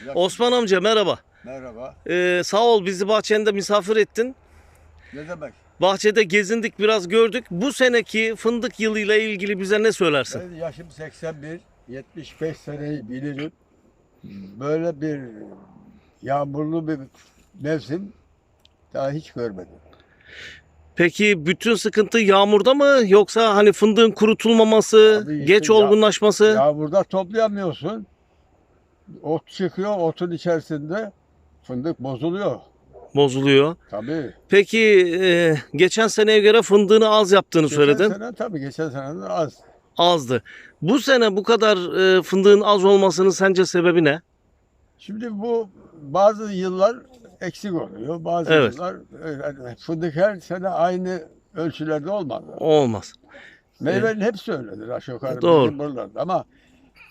Yakın. Osman amca merhaba. Merhaba. Ee, sağ ol bizi bahçende misafir ettin. Ne demek? Bahçede gezindik biraz gördük. Bu seneki fındık yılıyla ilgili bize ne söylersin? Ben yaşım 81, 75 seneyi bilirim. Böyle bir yağmurlu bir mevsim daha hiç görmedim. Peki bütün sıkıntı yağmurda mı yoksa hani fındığın kurutulmaması, Abi işte geç ya- olgunlaşması? Yağmurda toplayamıyorsun. Ot çıkıyor, otun içerisinde fındık bozuluyor. bozuluyor. Tabii. Peki e, geçen seneye göre fındığını az yaptığını söyledin. Geçen sene tabii geçen sene de az. Azdı. Bu sene bu kadar e, fındığın az olmasının sence sebebi ne? Şimdi bu bazı yıllar eksik oluyor. Bazı Evet. yıllar öyle. fındık her sene aynı ölçülerde olmadı. Olmaz. Meyvenin hepsi öyledir aşağı yukarı. Doğru. buralarda. Ama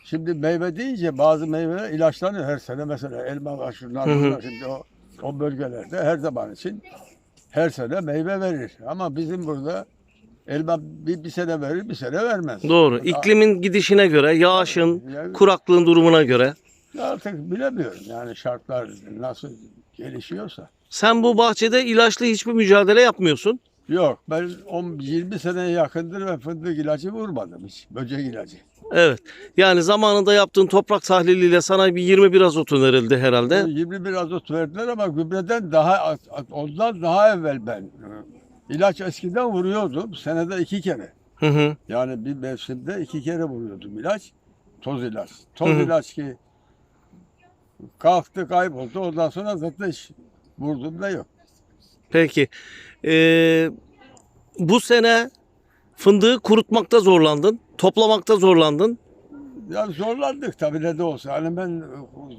şimdi meyve deyince bazı meyveler ilaçlanıyor her sene. Mesela elma var şunlar bunlar. Şimdi o, o bölgelerde her zaman için her sene meyve verir. Ama bizim burada elma bir, bir sene verir bir sene vermez. Doğru. İklimin gidişine göre, yağışın, Yani kuraklığın durumuna göre. artık bilemiyorum yani şartlar nasıl gelişiyorsa. Sen bu bahçede ilaçlı hiçbir mücadele yapmıyorsun. Yok ben 10, 20 seneye yakındır ve fındık ilacı vurmadım hiç. Böcek ilacı. Evet. Yani zamanında yaptığın toprak tahliliyle sana bir 21 azot önerildi herhalde. 21 azot verdiler ama gübreden daha ondan daha evvel ben e, ilaç eskiden vuruyordum. Senede iki kere. Hı hı. Yani bir mevsimde iki kere vuruyordum ilaç. Toz ilaç. Toz Hı hı. ilaç ki kalktı kayboldu. Ondan sonra zaten hiç vurdum da yok. Peki. Ee, bu sene fındığı kurutmakta zorlandın. Toplamakta zorlandın. Yani zorlandık tabii ne de olsa. Hani ben e,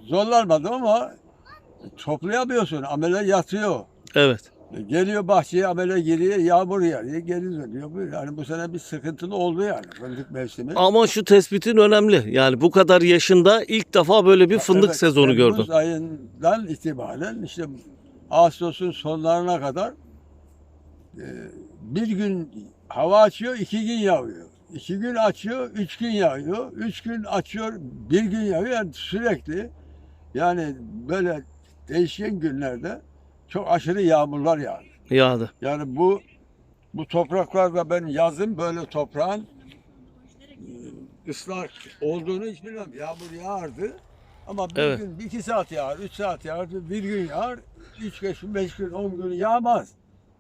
zorlanmadım ama toplayamıyorsun. Amele yatıyor. Evet. Geliyor bahçeye amele giriyor, yağmur yağıyor, geri dönüyor. Böyle. Yani bu sene bir sıkıntılı oldu yani fındık mevsimi. Ama şu tespitin önemli. Yani bu kadar yaşında ilk defa böyle bir fındık Evet, sezonu Temmuz gördüm. ayından itibaren işte Ağustos'un sonlarına kadar e, bir gün hava açıyor, iki gün yağıyor. İki gün açıyor, üç gün yağıyor. Üç gün açıyor, bir gün yağıyor. Yani sürekli yani böyle değişken günlerde çok aşırı yağmurlar yağdı. Yağdı. Yani bu bu topraklarda ben yazın böyle toprağın e, ıslak olduğunu hiç bilmem. Yağmur yağardı ama bir Evet. gün iki saat yağar, üç saat yağar, bir gün yağar, üç gün, beş gün, on gün yağmaz.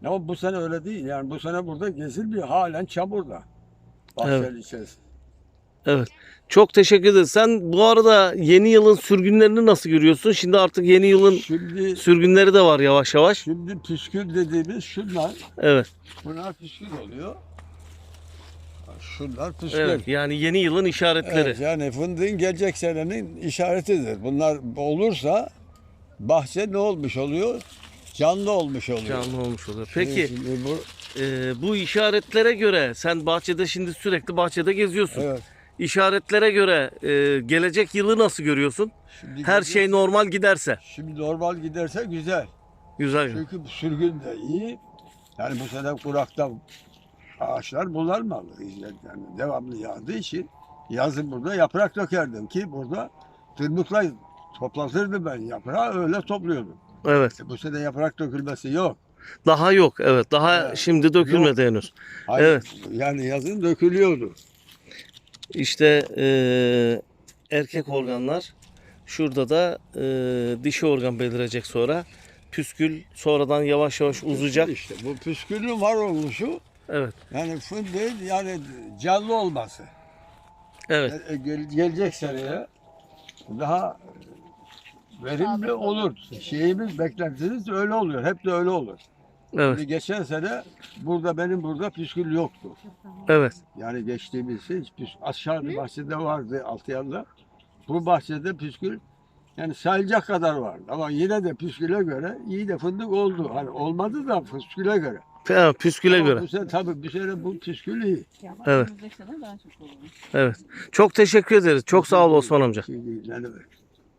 Ama bu sene öyle değil. Yani bu sene burada gezilmiyor. Halen çamurda. Bahçeli içerisinde. Evet. Çok teşekkür ederim. Sen bu arada yeni yılın sürgünlerini nasıl görüyorsun? Şimdi artık yeni yılın Şimdi sürgünleri de var yavaş yavaş. şimdi püskül dediğimiz şunlar. Evet. Bunlar püskül oluyor. Şunlar püskül. Evet. Yani yeni yılın işaretleri. Evet, yani fındığın gelecek senenin işaretidir. Bunlar olursa bahçe ne olmuş oluyor? Canlı olmuş oluyor. Canlı olmuş oluyor. Peki Şimdi bu, e, bu işaretlere göre sen bahçede şimdi sürekli bahçede geziyorsun. evet. İşaretlere göre e, gelecek yılı nasıl görüyorsun? Şimdi Her gidiyor- şey normal giderse. Şimdi normal giderse güzel. Güzel. Çünkü sürgün de iyi. Yani bu sene kurakta ağaçlar bulanmalı. Yani devamlı yağdığı için yazın burada yaprak dökerdim ki burada tırmıkla toplatırdım ben yaprağı öyle topluyordum. Evet. Bu sene yaprak dökülmesi yok. Daha yok. Evet. Daha Evet. şimdi dökülmedi henüz. Hayır, Evet. Yani yazın dökülüyordu. İşte e, erkek organlar. Şurada da e, dişi organ belirecek sonra. Püskül sonradan yavaş yavaş uzayacak. İşte bu püskülün var oluşu Evet. yani fındığın yani canlı olması. Evet. E, gel- gelecek seneye daha verimli olur. Şeyimiz beklentimiz öyle oluyor. Hep de öyle olur. Evet. Şimdi geçen sene burada benim burada püskül yoktu. Evet. Yani geçtiğimiz şey hiç püs- aşağı bir bahçede vardı altı yanda. Bu bahçede püskül yani sayılacak kadar vardı. Ama yine de püsküle göre iyi de fındık oldu. Hani olmadı da püsküle göre. Ha, Püsküle Ama göre. Bu sene tabii bu sene bu püskül iyi. Evet. Evet. daha çok olur. Evet. Çok teşekkür ederiz. Çok sağ ol Osman amca. Ne demek?